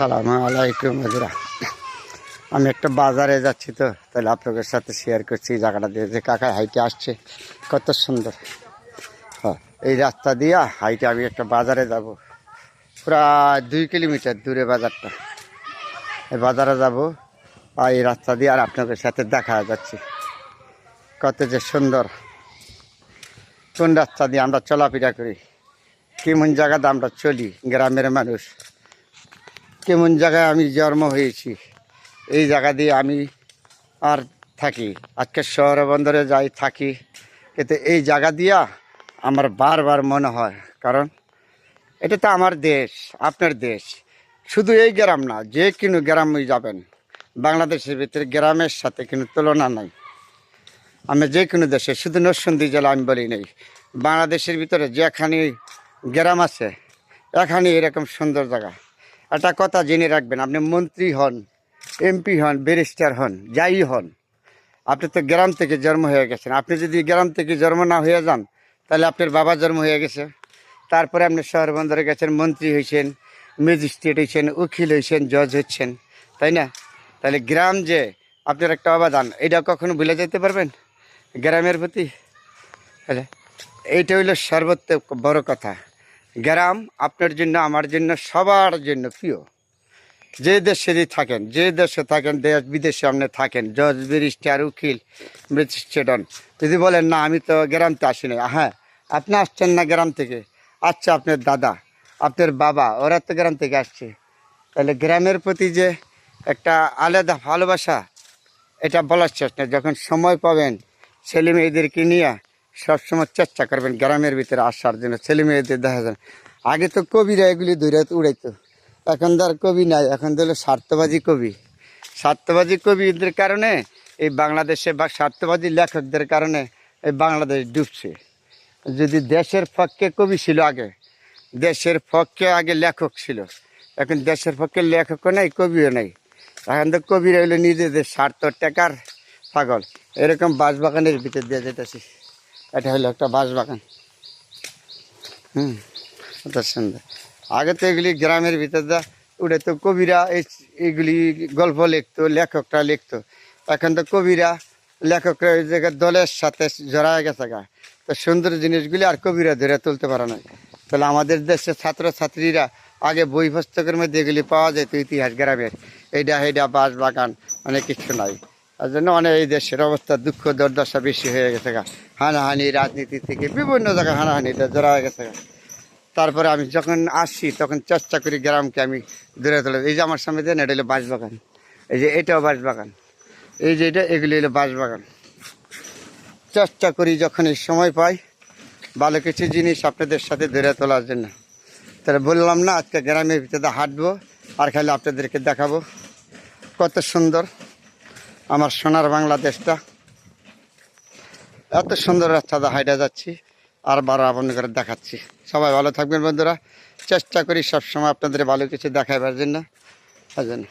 আসসালামু আলাইকুম বন্ধুরা আমি একটা বাজারে যাচ্ছি তো, তাহলে আপনাদের সাথে শেয়ার করছি জায়গাটা দিয়ে যে কাকা হাইটে আসছে, কত সুন্দর। হ্যাঁ এই রাস্তা দিয়া হাইটে আমি একটা বাজারে যাব, প্রায় দুই কিলোমিটার দূরে বাজারটা। এই বাজারে যাব, আর এই রাস্তা দিয়ে আর আপনাদের সাথে দেখা যাচ্ছে, কত যে সুন্দর। কোন রাস্তা দিয়ে আমরা চলাফেরা করি, কেমন জায়গাতে আমরা চলি, গ্রামের মানুষ। কেমন জায়গায় আমি জন্ম হয়েছি, এই জায়গা দিয়ে আমি আর থাকি। আজকে শহরে বন্দরে যাই, থাকি। এতে এই জায়গা দিয়া আমার বারবার মনে হয়, কারণ এটা তো আমার দেশ, আপনার দেশ। শুধু এই গ্রাম না, যে কোনো গ্রামে যাবেন। বাংলাদেশের ভিতরে গ্রামের সাথে কোনো তুলনা নাই। আমি যে কোনো দেশে, শুধু নরসিংদী জেলা আমি বলি নেই। বাংলাদেশের ভিতরে যেখানে গ্রাম আছে, এখানে এরকম সুন্দর জায়গা। একটা কথা জেনে রাখবেন, আপনি মন্ত্রী হন এমপি হন ব্যারিস্টার হন, যাই হন, আপনি তো গ্রাম থেকে জন্ম হয়ে গেছেন। আপনি যদি গ্রাম থেকে জন্ম না হয়ে যান, তাহলে আপনার বাবা জন্ম হয়ে গেছে। তারপরে আপনি শহর বন্দরে গেছেন, মন্ত্রী হয়েছেন ম্যাজিস্ট্রেট হয়েছেন উকিল হয়েছেন জজ হচ্ছেন, তাই না? তাহলে গ্রাম যে আপনার একটা অবদান, এটা কখনো ভুলে যেতে পারবেন? গ্রামের প্রতি? এইটা হইল সর্বত্র বড় কথা। গ্রাম আপনার জন্য, আমার জন্য, সবার জন্য প্রিয়। যে দেশে যদি থাকেন, যে দেশে থাকেন, দেশ বিদেশে আপনি থাকেন, জজ, ব্যারিস্টার, উকিল, ম্যাজিস্ট্রেটন, যদি বলেন, না, আমি তো গ্রামতে আসি না হ্যাঁ আপনি আসছেন না গ্রাম থেকে। আচ্ছা আপনার দাদা, আপনার বাবা, ওরা তো গ্রাম থেকে আসছে। তাহলে গ্রামের প্রতি যে একটা আলাদা ভালোবাসা, এটা বলার চেষ্টা, যখন সময় পাবেন ছেলে মেয়েদেরকে নিয়ে সবসময় চেষ্টা করবেন গ্রামের ভিতরে আসার জন্য। ছেলে মেয়েদের দেখা যায় আগে তো কবিরা এগুলি দূরে উড়াইতো। এখন তো আর কবি নাই। এখন তো হলো স্বার্থবাদী কবি। স্বার্থবাদী কবিদের কারণে এই বাংলাদেশে বা স্বার্থবাদী লেখকদের কারণে এই বাংলাদেশ ডুবছে। যদি দেশের পক্ষে কবি ছিল আগে, দেশের পক্ষে আগে লেখক ছিল। এখন দেশের পক্ষে লেখকও নেই, কবিও নেই। এখন তো কবিরা হইল নিজেদের স্বার্থ টাকার পাগল। এরকম বাঁশবাগানের ভিতর দিয়ে যেতেছি এটা হলো একটা বাঁশবাগান হুম কত সুন্দর। আগে তো এগুলি গ্রামের ভিতর দা উঠে তো কবিরা এই এইগুলি গল্প লিখতো, লেখকরা লিখতো। এখন তো কবিরা, লেখকরা ওই জায়গায় দলের সাথে জড়ায় গেছে গা। তো সুন্দর জিনিসগুলি আর কবিরা ধরে তুলতে পারে না। তাহলে আমাদের দেশের ছাত্রছাত্রীরা আগে বই পুস্তকের মধ্যে এগুলি পাওয়া যেত ইতিহাস গ্রামের। এইটা এইটা বাঁশ বাগান, অনেক কিছু নাই। তার জন্য অনেক এই দেশের অবস্থা দুঃখ, দুর্দশা বেশি হয়ে গেছে গা। হানাহানি রাজনীতি থেকে বিভিন্ন জায়গায় হানাহানিটা জড়া হয়ে গেছে গা। তারপরে আমি যখন আসি তখন চেষ্টা করি গ্রামকে আমি দূরে তোলে। এই যে আমার সামনে দেন, এটা হলো বাঁশবাগান। এই যে এটাও বাঁশবাগান। এই যে এটা, এগুলি হলো বাঁশবাগান। চেষ্টা করি যখন এই সময় পাই, ভালো কিছু জিনিস আপনাদের সাথে ধরে তোলার জন্য। তাহলে বললাম না, আজকে গ্রামের ভিতরে হাঁটবো আর খালি আপনাদেরকে দেখাবো। কত সুন্দর। আমার সোনার বাংলাদেশটা। এত সুন্দর রাস্তাটা হাইটা যাচ্ছি, আর বারো আপন করে দেখাচ্ছি। সবাই ভালো থাকবেন বন্ধুরা। চেষ্টা করি সবসময় আপনাদের ভালো কিছু দেখাবার জন্য। জন্য